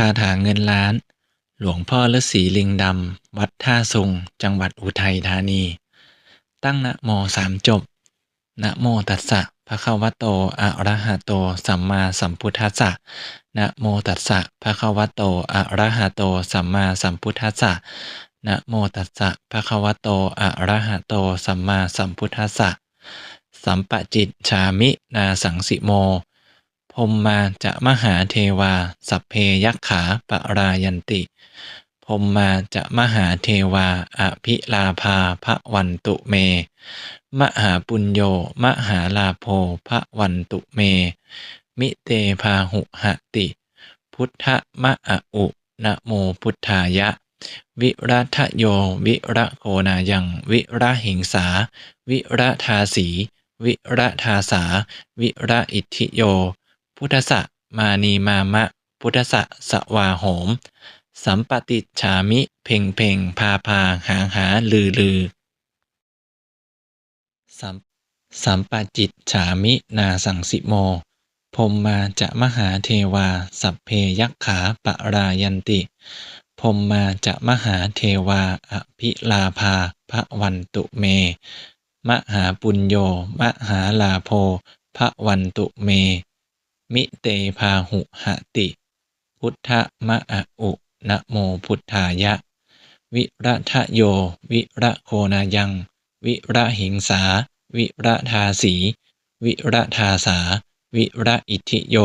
คาถาเงินล้าน หลวงพ่อฤาษีลิงดำ วัดท่าซุงจังหวัดอุทัยธานี ตั้งนะโมสามจบนะโมตัสสะภะคะวะโตอะระหะโต สัมมาสัมพุทธัสสะนะโมตัสสะภะคะวะโตอะระหะโต สัมมาสัมพุทธัสสะนะโมตัสสะภะคะวะโต อะระหะโต สัมมาสัมพุทธัสสะ สัมปะจิตฉามิ นาสังสิโม พมมาจะมหาเทวา สัพเพยักขาปรายันติพมมาจะมหาเทวา อภิลาภาพระวันตุเม มหาปุญโญมหาลาโภพระวันตุเม มิเตพาหุหติ พุทธมะอะอุนะโมพุทธายะ วิรัทโย วิระโกนายัง วิระหิงสา วิระทาสี วิระทาสา วิระอิทธิโย พุทธะมานีมามะ พุทธะสวาโหม สัมปติฉามิ เพ่งเพ่งพาพาหางหาลือลือสัมสัมปจิตฉามินาสังสิโมพมมาจะมหาเทวา สัพเพยักขาปรายันติพมมาจะมหาเทวาอภิลาภาพระวันตุเม มหาปุญโญมหาลาโภพระวันตุเม มิเตพาหุหติ พุทธมะอะอุนะโมพุทธายะ วิระทะโย วิระโคนายัง วิระหิงสา วิระทาสี วิระทาสา วิระอิทิโย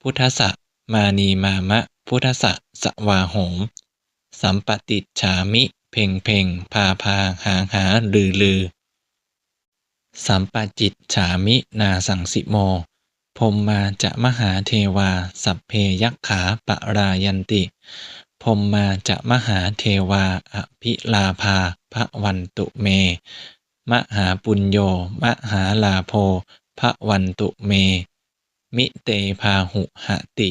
พุทธะมานีมามะ พุทธะสวาโหม สัมปติฉามิ เพ่งเพ่งพาพาหางหาลือลือ สัมปจิตฉามินาสังสิโม พมมาจะมหาเทวา สัพเพยักขาปรายันติพมมาจะมหาเทวาอภิลาภาพระวันตุเม มหาปุญโญมหาลาโภพระวันตุเม มิเตพาหุหติ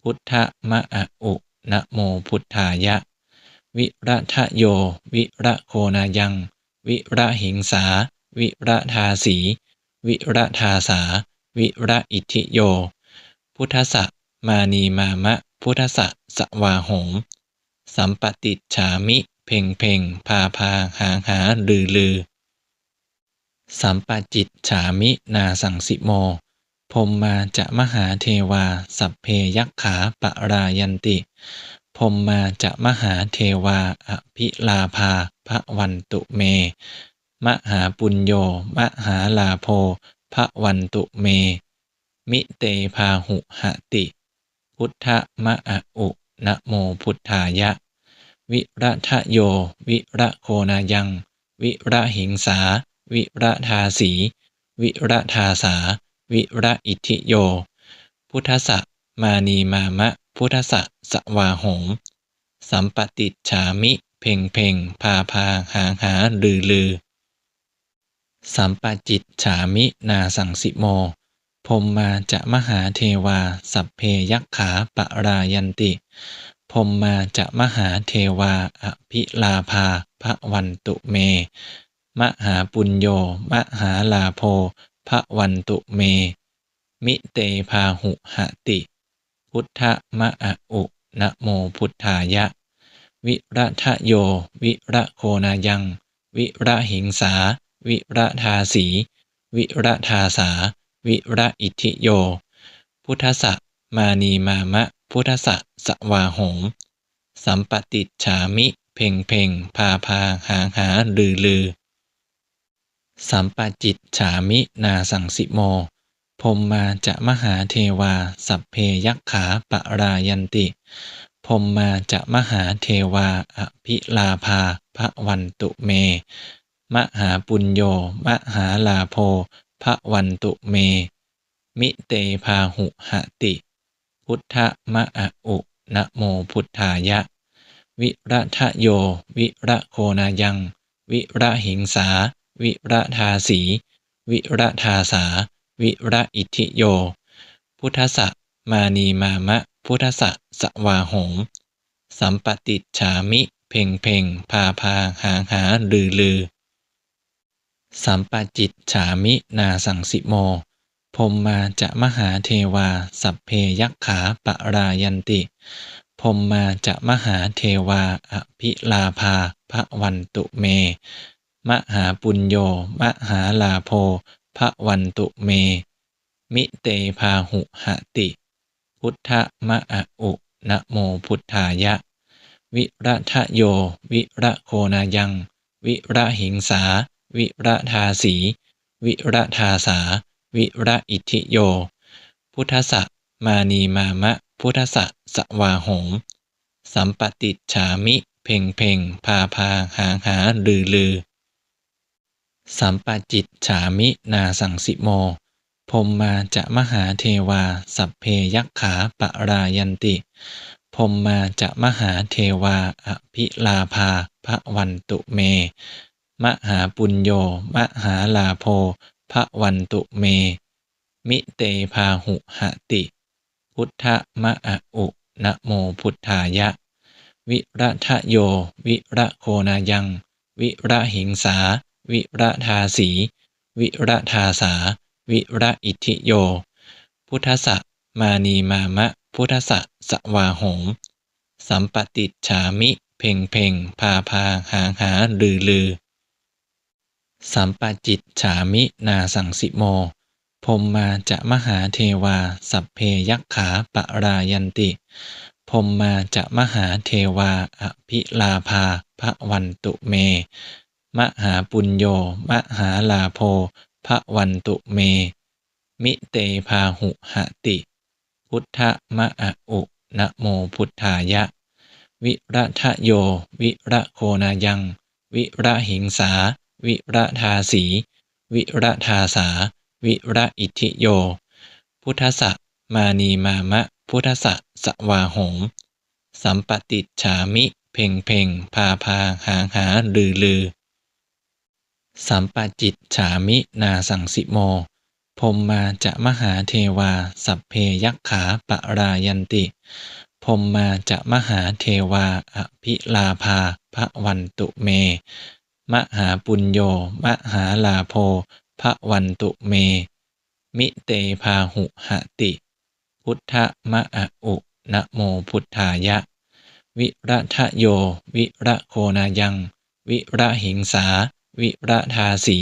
พุทธมะอะอุนะโมพุทธายะ วิระทะโย วิระโคนายัง วิระหิงสา วิระทาสี วิระทาสา วิระอิทิโย พุทธะมานีมามะ พุทธะสวาโหม สัมปติฉามิ เพ่งเพ่งพาพาหางหาลือลือ สัมปจิตฉามินาสังสิโมพมมาจะมหาเทวา สัพเพยักขาปรายันติพมมาจะมหาเทวาอภิลาภาพระวันตุเม มหาปุญโญมหาลาโภ พระวันตุเม มิเตพาหุหติ พุทธมะอะอุนะโมพุทธายะ วิระทะโย วิระโคนายัง วิระหิงสา วิระทาสี วิระทาสา วิระอิทิโย พุทธะมานีมามะ พุทธะสวาโหม สัมปติฉามิ เพ่งเพ่งพาพาหางหาลือลือ สัมปจิตฉามินาสังสิโมพมมาจะมหาเทวา สัพเพยักขาปรายันติพมมาจะมหาเทวาอภิลาภาพระวันตุเม มหาปุญโญมหาลาโภพระวันตุเม มิเตพาหุหติ พุทธมะอะอุนะโมพุทธายะ วิระทะโย วิระโคนายัง วิระหิงสา วิระทาสี วิระทาสา วิระอิทิโย พุทธะมานีมามะ พุทธะสวาโหม สัมปติฉามิ เพ่งเพ่งพาพาหางหาลือลือ สัมปจิตฉามินาสังสิโมพมมาจะมหาเทวา สัพเพยักขาปรายันติพมมาจะมหาเทวาอภิลาภาพระวันตุเม มหาปุญโญมหาลาโภพระวันตุเม มิเตพาหุหติ พุทธมะอะอุนะโมพุทธายะ วิระทะโย วิระโคนายัง วิระหิงสา วิระทาสี วิระทาสา วิระอิทิโย พุทธะมานีมามะ พุทธะสวาโหม สัมปติฉามิ เพ่งเพ่งพาพาหางหาลือลือ สัมปจิตฉามินาสังสิโมพรหมาจะมหาเทวา สัพเพยักขาปรายันติพรหมาจะมหาเทวาอภิลาภาพระวันตุเม มหาปุญโญมหาลาโภพระวันตุเม มิเตพาหุหติ พุทธมะอะอุนะโมพุทธายะ วิระทะโย วิระโคนายัง วิระหิงสา วิระทาสี วิระทาสา วิระอิทิโย พุทธะมานีมามะ พุทธะสวาหงสัมปติฉามิ เพ่งเพ่งพาพาหาหาลือลือ สัมปจิตฉามินาสังสิโมพรหมาจะมหาเทวา สัพเพยักขาปรายันติพรหมาจะมหาเทวาอภิลาภาพระวันตุเม มหาปุญโญมหาลาโภพระวันตุเม มิเตพาหุหติ พุทธมะอุนะโมพุทธายะ วิระทะโย วิระโคนายัง วิระหิงสา วิระทาสี วิระทาสา วิระอิทิโย พุทธะมานีมามะ พุทธะสวาหงสัมปติฉามิ เพ่งเพ่งพาพาหาหาลือลือ สัมปจิตฉามินาสังสิโมพรหมาจะมหาเทวา สัพเพยักขาปรายันติพรหมาจะมหาเทวาอภิลาภาพระวันตุเม มหาปุญโญมหาลาโภพระวันตุเม มิเตพาหุหติ พุทธมะอะอุนะโมพุทธายะ วิระทะโย วิระโคนายัง วิระหิงสา วิระทาสี วิระทาสา วิระอิทิโย พุทธะมานีมามะ พุทธะสวาหงสัมปติฉามิ เพ่งเพ่งพาพาหาหาลือลือ สัมปจิตฉามินาสังสิโมพรหมาจะมหาเทวา สัพเพยักขาปรายันติพรหมาจะมหาเทวาอภิลาภาพระวันตุเม มหาปุญโญมหาลาโภพระวันตุเม มิเตพาหุหติ พุทธมะอะอุนะโมพุทธายะ วิระทะโย วิระโคนายัง วิระหิงสา วิระทาสี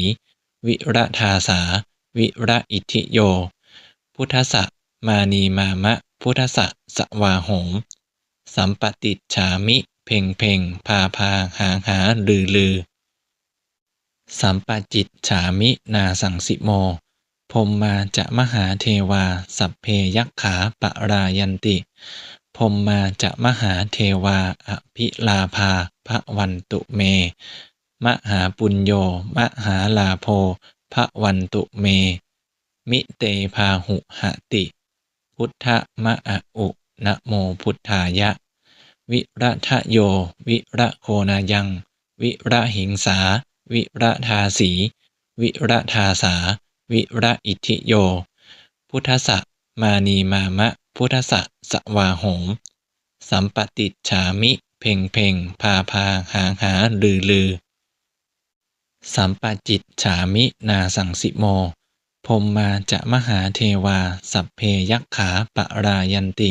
วิระทาสา วิระอิทิโย พุทธะมานีมามะ พุทธะสวาหงสัมปติฉามิ เพ่งเพ่งพาพาหาหาลือลือ สัมปจิตฉามินาสังสิโมพรหมาจะมหาเทวา สัพเพยักขาปรายันติพรหมาจะมหาเทวาอภิลาภาพระวันตุเม มหาปุญโญมหาลาโภพระวันตุเม มิเตพาหุหติ พุทธมะอะอุนะโมพุทธายะ วิระทะโย วิระโคนายัง วิระหิงสา วิระทาสี วิระทาสา วิระอิทิโย พุทธะมานีมามะ พุทธะสวาหงสัมปติฉามิ เพ่งเพ่งพาพาหาหาลือลือ สัมปจิตฉามินาสังสิโมพรหมาจะมหาเทวา สัพเพยักขาปรายันติ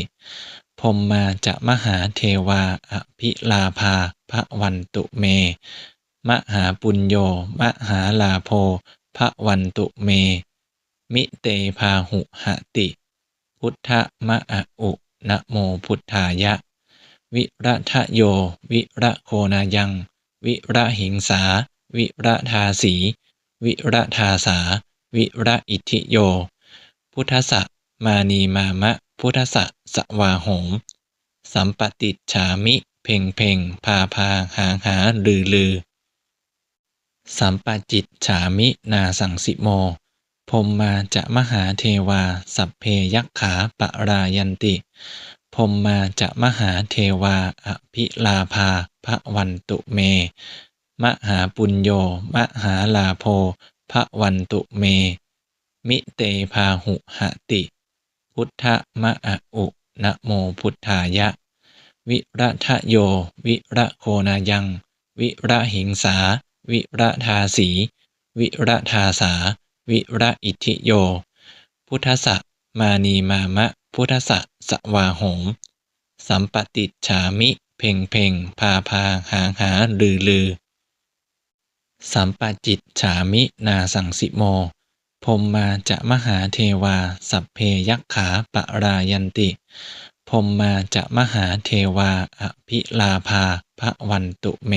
พรหมาจะมหาเทวาอภิลาภาพระวันตุเม มหาปุญโญมหาลาโภพระวันตุเม มิเตพาหุหติ พุทธมะอุนะโมพุทธายะ วิระทะโย วิระโคนายัง วิระหิงสา วิระทาสี วิระทาสา วิระอิทิโย พุทธะมานีมามะ พุทธะสวาหงสัมปติฉามิ เพ่งเพ่งพาพาหาหาลือลือ สัมปจิตฉามินาสังสิโมพรหมาจะมหาเทวา สัพเพยักขาปรายันติพรหมาจะมหาเทวาอภิลาภาพระวันตุเม มหาปุญโญมหาลาโภพระวันตุเม มิเตพาหุหติ พุทธมะอะอุนะโมพุทธายะ วิระทะโย วิระโคนายัง วิระหิงสา วิระทาสี วิระทาสา วิระอิทิโย พุทธะมานีมามะ พุทธะสวาโหม สัมปติฉามิ เพ่งเพ่งพาพาหาหาลือลือ สัมปจิตฉามินาสังสิโมพมมาจะมหาเทวา สัพเพยักขาปรายันติพมมาจะมหาเทวาอภิลาภาพระวันตุเม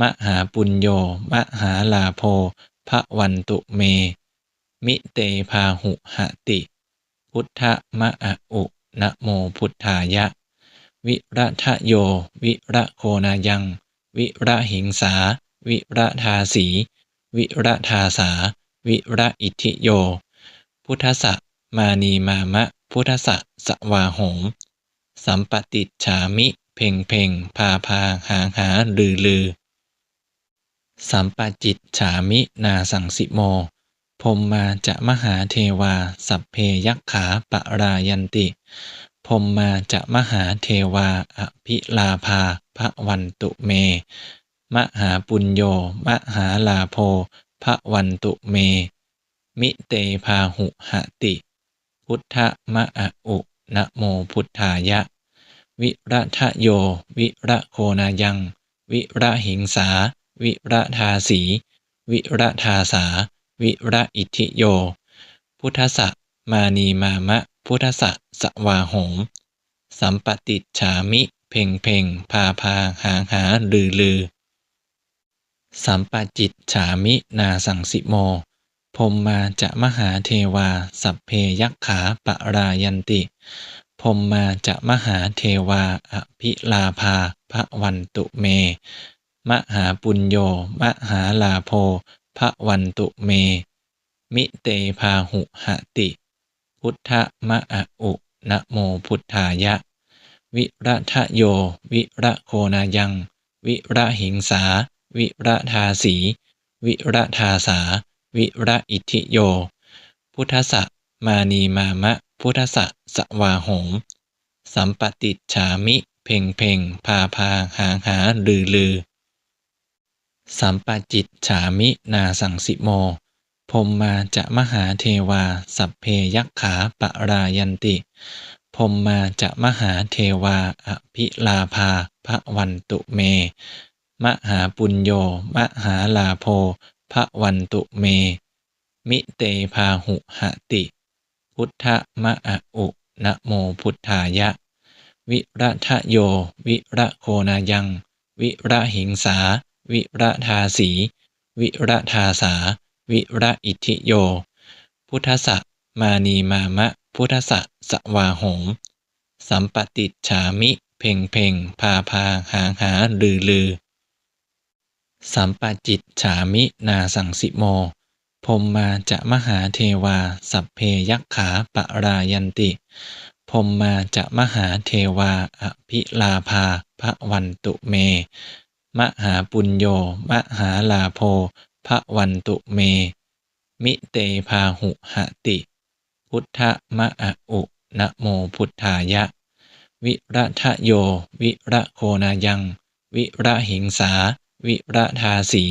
มหาปุญโญมหาลาโภพระวันตุเม มิเตพาหุหติ พุทธมะอะอุนะโมพุทธายะ วิระทะโย วิระโคนายัง วิระหิงสา วิระทาสี วิระทาสา วิระอิทิโย พุทธะมานีมามะ พุทธะสวาโหม สัมปติฉามิ เพ่งเพ่งพาพาหาหาลือลือ สัมปจิตฉามินาสังสิโมพรมมาจะมหาเทวา สัพเพยักขาปรายันติพรมมาจะมหาเทวาอภิลาภาพระวันตุเม มหาปุญโญมหาลาโภพระวันตุเม มิเตพาหุหติ พุทธมะอะอุนะโมพุทธายะ วิระทะโย วิระโคนายัง วิระหิงสา วิระทาสี วิระทาสา วิระอิทิโย พุทธะมานีมามะ พุทธะสวาโหม สัมปติฉามิ เพ่งเพ่งพาพาหาหาลือลือ สัมปจิตฉามินาสังสิโมพมมาจะมหาเทวา สัพเพยักขาปรายันติพมมาจะมหาเทวาอภิลาภาพระวันตุเม มหาปุญโญมหาลาโภพระวันตุเม มิเตพาหุหติ พุทธมะอุนะโมพุทธายะ วิระทะโย วิระโคนายัง วิระหิงสา วิระทาสี วิระทาสา วิระอิทิโย พุทธะมานีมามะ พุทธะสวาโหม สัมปติฉามิ เพ่งเพ่งพาพาหาหาลือลือ สัมปจิตฉามินาสังสิโมพมมาจะมหาเทวา สัพเพยักขาปรายันติพมมาจะมหาเทวาอภิลาภาพระวันตุเม มหาปุญโญมหาลาโภพระวันตุเม มิเตพาหุหติ พุทธมะอะอุนะโมพุทธายะ วิระทะโย วิระโคนายัง วิระหิงสา วิระทาสี วิระทาสา วิระอิทิโย พุทธะมานีมามะ พุทธะสวาโหม สัมปติฉามิ เพ่งเพ่งพาพาหาหาลือลือ สัมปจิตฉามินาสังสิโมพมมาจะมหาเทวา สัพเพยักขาปรายันติพมมาจะมหาเทวาอภิลาภาพระวันตุเม มหาปุญโญมหาลาโภพระวันตุเม มิเตพาหุหติ พุทธมะอุนะโมพุทธายะ วิระทะโย วิระโคนายัง วิระหิงสา วิระทาสี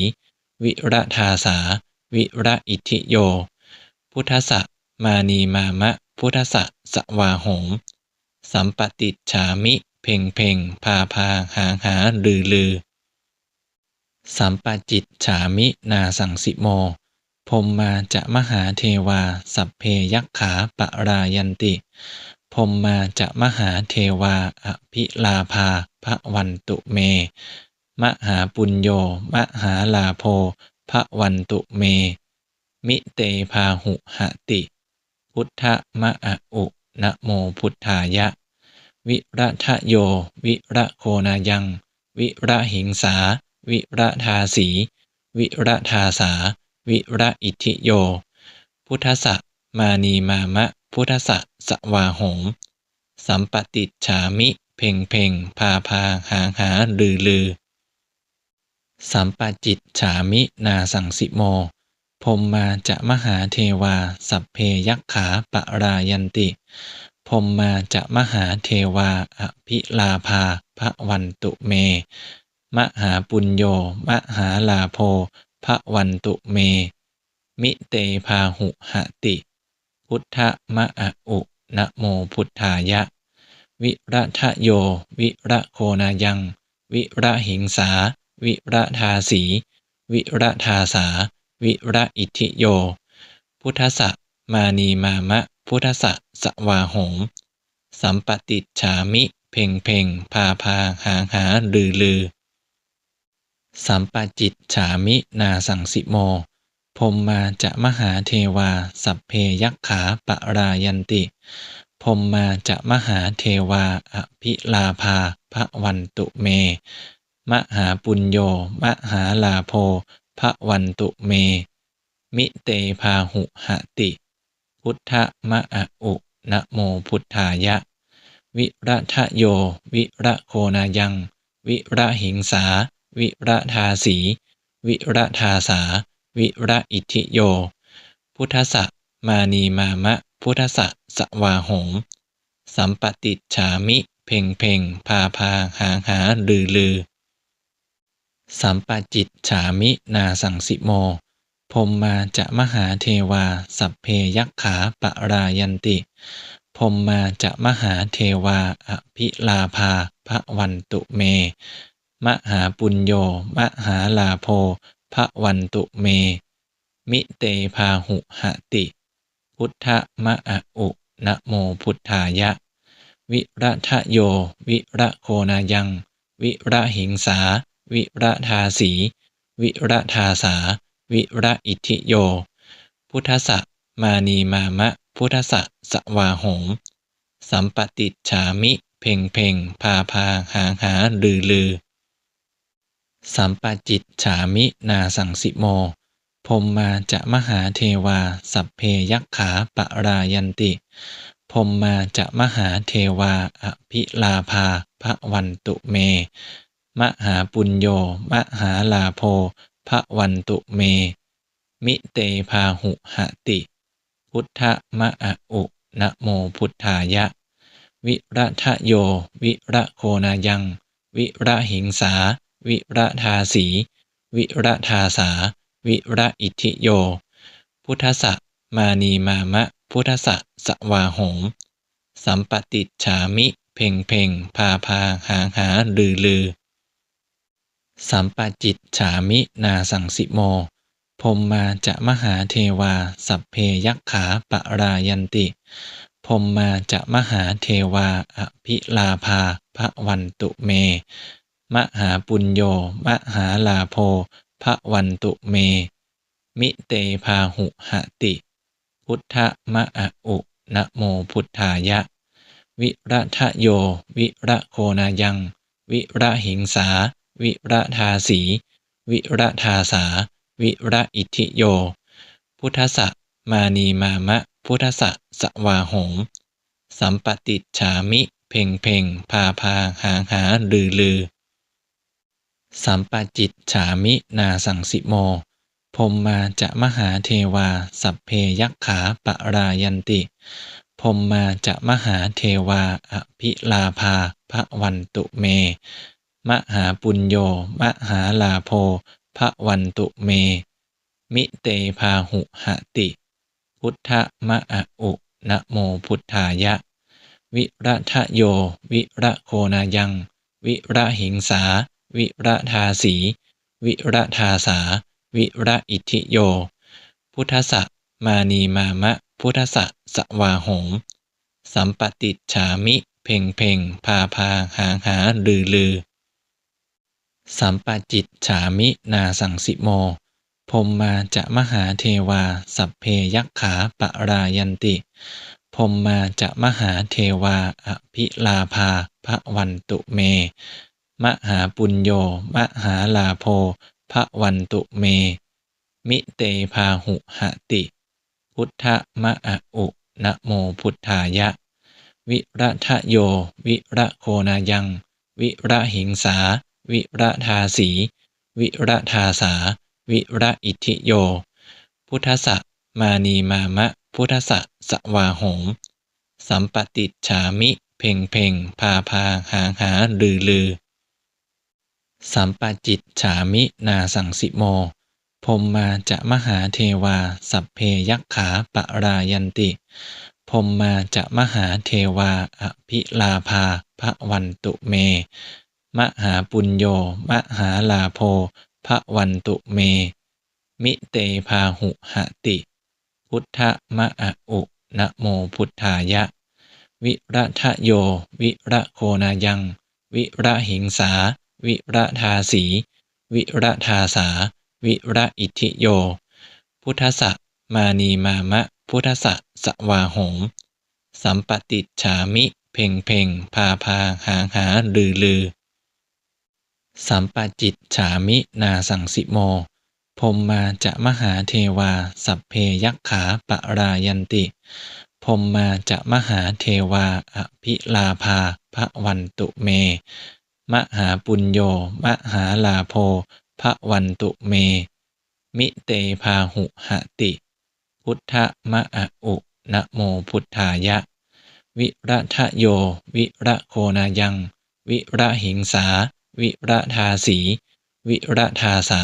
วิระทาสา วิระอิทิโย พุทธะมานีมามะ พุทธะสวาโหม สัมปติฉามิ เพ่งเพ่งพาพาหาหาลือลือ สัมปจิตฉามินาสังสิโมพรมมาจะมหาเทวา สัพเพยักขาปรายันติพรมมาจะมหาเทวาอภิลาภาพระวันตุเม มหาปุญโญมหาลาโภพระวันตุเม มิเตพาหุหติ พุทธมะอะอุนะโมพุทธายะ วิระทะโย วิระโคนายัง วิระหิงสา วิระทาสี วิระทาสา วิระอิทิโย พุทธะมานีมามะ พุทธะสวาโหม สัมปติฉามิ เพ่งเพ่งพาพาหาหาลือลือ สัมปจิตฉามินาสังสิโมพมมาจะมหาเทวา สัพเพยักขาปรายันติพมมาจะมหาเทวาอภิลาภาพระวันตุเม มหาปุญโญมหาลาโภพระวันตุเม มิเตพาหุหติ พุทธมะอุนะโมพุทธายะ วิระทะโย วิระโคนายัง วิระหิงสา วิระทาสี วิระทาสา วิระอิทิโย พุทธะมานีมามะ พุทธะสวาโหม สัมปติฉามิ เพ่งเพ่งพาพาหางหาลือลือ สัมปจิตฉามินาสังสิโมพมมาจะมหาเทวา สัพเพยักขาปรายันติพมมาจะมหาเทวาอภิลาภาพระวันตุเม มหาปุญโญมหาลาโภพระวันตุเม มิเตพาหุหติ พุทธมะอะอุนะโมพุทธายะ วิระทะโย วิระโคนายัง วิระหิงสา วิระทาสี วิระทาสา วิระอิทิโย พุทธะมานีมามะ พุทธะสวาโหม สัมปติฉามิ เพ่งเพ่งพาพาหาหาลือลือ สัมปจิตฉามินาสังสิโมพมมาจะมหาเทวา สัพเพยักขาปรายันติพมมาจะมหาเทวาอภิลาภาพระวันตุเม มหาปุญโญมหาลาโภพระวันตุเม มิเตพาหุหติ พุทธมะอุนะโมพุทธายะ วิระทะโย วิระโคนายัง วิระหิงสา วิระทาสี วิระทาสา วิระอิทิโย พุทธะมานีมามะ พุทธะสวาโหม สัมปติฉามิ เพ่งเพ่งพาพาหางหาลือลือ สัมปจิตฉามินาสังสิโมพมมาจะมหาเทวา สัพเพยักขาปรายันติพมมาจะมหาเทวาอภิลาภาพระวันตุเม มหาปุญโญมหาลาโภพระวันตุเม มิเตพาหุหติ พุทธมะอะอุนะโมพุทธายะ วิระทะโย วิระโคนายัง วิระหิงสา วิระทาสี วิระทาสา วิระอิทิโย พุทธะมานีมามะ พุทธะสวาโหม สัมปติฉามิ เพ่งเพ่งพาพาหาหาลือลือ สัมปจิตฉามินาสังสิโมพมมาจะมหาเทวา สัพเพยักขาปะรายันติพมมาจะมหาเทวาอภิลาภาพระวันตุเม มหาปุญโญมหาลาโภพระวันตุเม มิเตพาหุหติ พุทธมะอุนะโมพุทธายะ วิระทะโย วิระโคนายัง วิระหิงสา วิระทาสี วิระทาสา วิระอิทิโย พุทธะมานีมามะ พุทธะสวาโหม สัมปติฉามิ เพ่งเพ่งพาพาหางหาลือลือ สัมปจิตฉามินาสังสิโมพมมาจะมหาเทวา สัพเพยักขาปรายันติพมมาจะมหาเทวาอภิลาภาพระวันตุเม มหาปุญโญมหาลาโภพระวันตุเม มิเตพาหุหติ พุทธมะอะอุนะโมพุทธายะ วิระทะโย วิระโคนายัง วิระหิงสา วิระทาสี วิระทาสา วิระอิทิโย พุทธะมานีมามะ พุทธะสวาโหม สัมปติฉามิ เพ่งเพ่งพาพาหาหาลือลือ สัมปจิตฉามินาสังสิโมพมมาจะมหาเทวา สัพเพยักขาปะรายันติพมมาจะมหาเทวาอภิลาภาพระวันตุเม มหาปุญโญมหาลาโภพระวันตุเม มิเตพาหุหติ พุทธมะอะอุนะโมพุทธายะ วิระทะโย วิระโคนายัง วิระหิงสา วิระทาสี วิระทาสา วิระอิทิโย พุทธะมานีมามะ พุทธะสวาโหม สัมปติฉามิ เพ่งเพ่งพาพาหางหาลือลือ สัมปจิตฉามินาสังสิโมพรหมาจะมหาเทวา สัพเพยักขาปรายันติพรหมาจะมหาเทวาอภิลาภาพระวันตุเม มหาปุญโญมหาลาโภพระวันตุเม มิเตพาหุหติ พุทธมะอะอุนะโมพุทธายะ วิระทะโย วิระโคนายัง วิระหิงสา วิระทาสี วิระทาสา วิระอิทิโย พุทธะมานีมามะ พุทธะสวาโหม สัมปติฉามิ เพ่งเพ่งพาพาหาหาลือลือ สัมปจิตฉามินาสังสิโมพรหมาจะมหาเทวา สัพเพยักขาปรายันติพรหมาจะมหาเทวาอภิลาภาพระวันตุเม มหาปุญโญมหาลาโภพระวันตุเม มิเตพาหุหติ พุทธมะอุนะโมพุทธายะ วิระทะโย วิระโคนายัง วิระหิงสา วิระทาสี วิระทาสา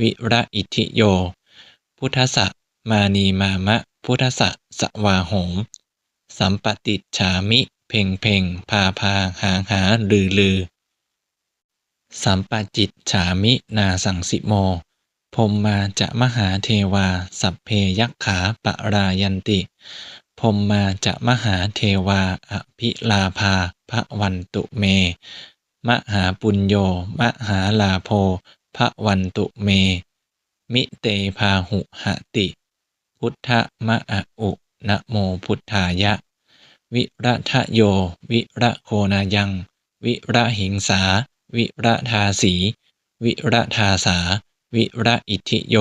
วิระอิทิโย พุทธะมานีมามะ พุทธะสวาโหม สัมปติฉามิ เพ่งเพ่งพาพาหาหาลือลือ สัมปจิตฉามินาสังสิโมพรหมาจะมหาเทวา สัพเพยักขาปรายันติพรหมาจะมหาเทวาอภิลาภาพระวันตุเม มหาปุญโญมหาลาโภพระวันตุเม มิเตพาหุหติ พุทธมะอะอุนะโมพุทธายะ วิระทะโย วิระโคนายัง วิระหิงสา วิระทาสี วิระทาสา วิระอิทิโย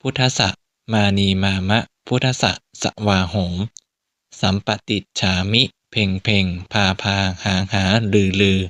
พุทธะมานีมามะ พุทธะสวาโหม สัมปติฉามิ เพ่งเพ่งพาพาหาหาลือลือ